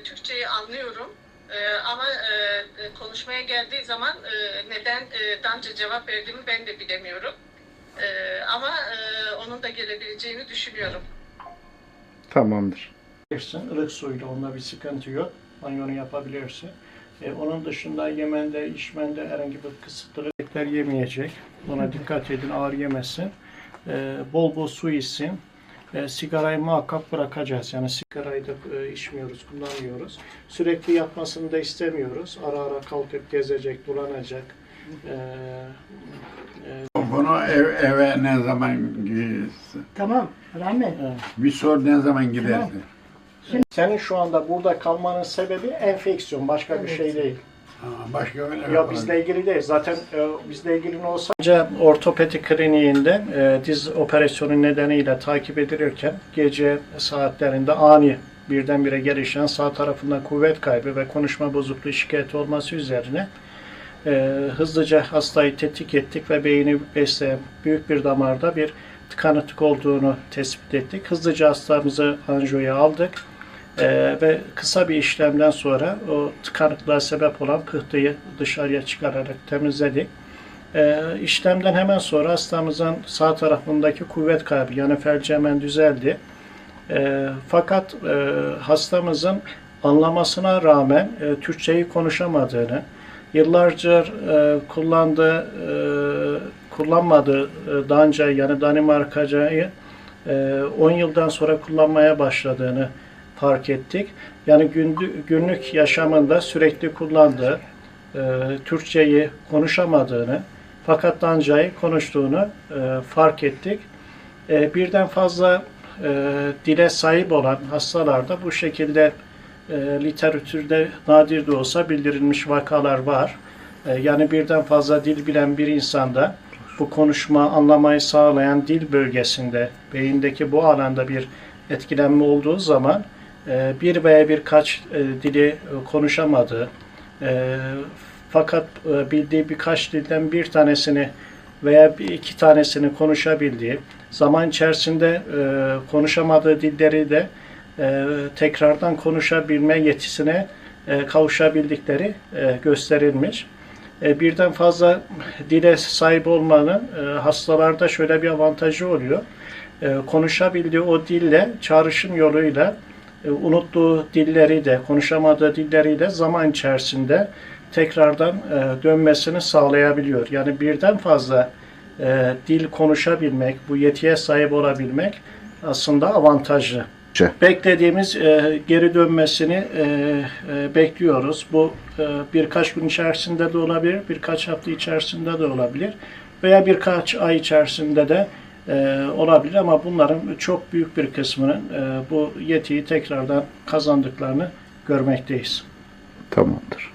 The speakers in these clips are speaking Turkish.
e, Türkçeyi anlıyorum. E, ama e, konuşmaya geldiği zaman e, neden e, Danca cevap verdiğimi ben de bilemiyorum. E, ama e, onun da gelebileceğini düşünüyorum. Tamamdır. Ilık suyla onda bir sıkıntı yok. Banyonu yapabilirsin. E, onun dışında yemende, içmende herhangi bir kısıtlılıklar yemeyecek. Ona dikkat edin, ağır yemesin. E, bol bol su içsin. E, sigarayı muhakkak bırakacağız. Yani sigarayı da e, içmiyoruz, kullanmıyoruz. Sürekli yapmasını da istemiyoruz. Ara ara kalkıp gezecek, dolanacak. E, Bunu ev, eve ne zaman gidersin? Tamam. Rahmet. Bir sor ne zaman gidersin? senin şu anda burada kalmanın sebebi enfeksiyon, başka bir şey değil. Ha, başka öyle Ya bizle ilgili değil. Zaten e, bizle ilgili ne olsa önce ortopedi kliniğinde e, diz operasyonu nedeniyle takip edilirken gece saatlerinde ani birdenbire gelişen sağ tarafından kuvvet kaybı ve konuşma bozukluğu şikayeti olması üzerine e, hızlıca hastayı tetkik ettik ve beyni besleyen büyük bir damarda bir tıkanıklık olduğunu tespit ettik. Hızlıca hastamızı anjiyoya aldık. Ee, ve kısa bir işlemden sonra o tıkanıklığa sebep olan pıhtıyı dışarıya çıkararak temizledik. Ee, işlemden hemen sonra hastamızın sağ tarafındaki kuvvet kaybı yani felci hemen düzeldi. Ee, fakat e, hastamızın anlamasına rağmen e, Türkçeyi konuşamadığını, yıllarca e, kullandığı, e, kullanmadığı e, daha önce yani Danimarkacayı e, 10 yıldan sonra kullanmaya başladığını fark ettik. Yani günlük yaşamında sürekli kullandığı e, Türkçeyi konuşamadığını fakat Dancayı konuştuğunu e, fark ettik. E, birden fazla e, dile sahip olan hastalarda bu şekilde e, literatürde nadir de olsa bildirilmiş vakalar var. E, yani birden fazla dil bilen bir insanda bu konuşma, anlamayı sağlayan dil bölgesinde, beyindeki bu alanda bir etkilenme olduğu zaman bir veya birkaç e, dili e, konuşamadığı e, fakat e, bildiği birkaç dilden bir tanesini veya iki tanesini konuşabildiği, zaman içerisinde konuşamadığı dilleri de tekrardan konuşabilme yetisine kavuşabildikleri gösterilmiş. Birden fazla dile sahip olmanın hastalarda şöyle bir avantajı oluyor. Konuşabildiği o dille, çağrışım yoluyla unuttuğu dilleri de, konuşamadığı dilleri de zaman içerisinde tekrardan e, dönmesini sağlayabiliyor. Yani birden fazla e, dil konuşabilmek, bu yetiye sahip olabilmek aslında avantajlı. Beklediğimiz e, geri dönmesini e, e, bekliyoruz. Bu e, birkaç gün içerisinde de olabilir, birkaç hafta içerisinde de olabilir veya birkaç ay içerisinde de e, olabilir ama bunların çok büyük bir kısmının e, bu yetiyi tekrardan kazandıklarını görmekteyiz. Tamamdır.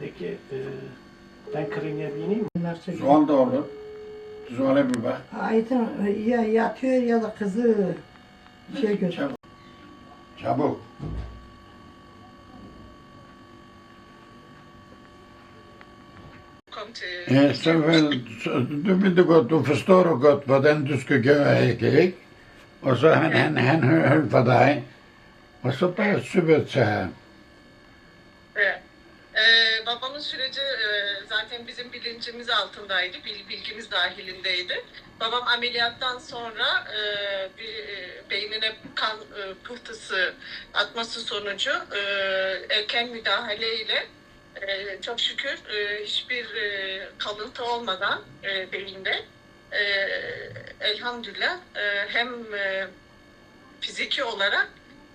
Peki e, ben kliniğe bineyim mi? Zuhal da olur. Zuhal'e bir bak. Ayten ya yatıyor ya da kızı şey gör. Çabuk. Çabuk. Kommt, e, Eh, så vel, så, du begynte godt, du forstår jo godt hvordan du gøre, ikke? ikke? Og så han, han, han hørte for dig. Og så super til ham. Evet. Ee, babamın süreci zaten bizim bilincimiz altındaydı, bil- bilgimiz dahilindeydi. Babam ameliyattan sonra e, bir e, beynine kan e, pıhtısı atması sonucu e, erken müdahaleyle e, çok şükür e, hiçbir e, kalıntı olmadan e, beyinde e, elhamdülillah e, hem e, fiziki olarak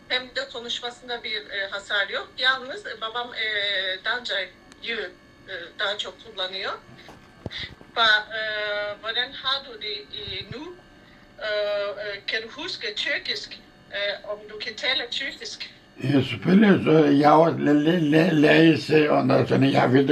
hem de konuşmasında bir e, hasar yok. Yalnız e, babam e, Danca'yı e, daha çok kullanıyor. Và øh, hvordan har du det nu? Øh, øh, kan du huske tyrkisk? Øh, om du kan tale tyrkisk? Også læ- læ- lært sig, og når sådan, jeg ved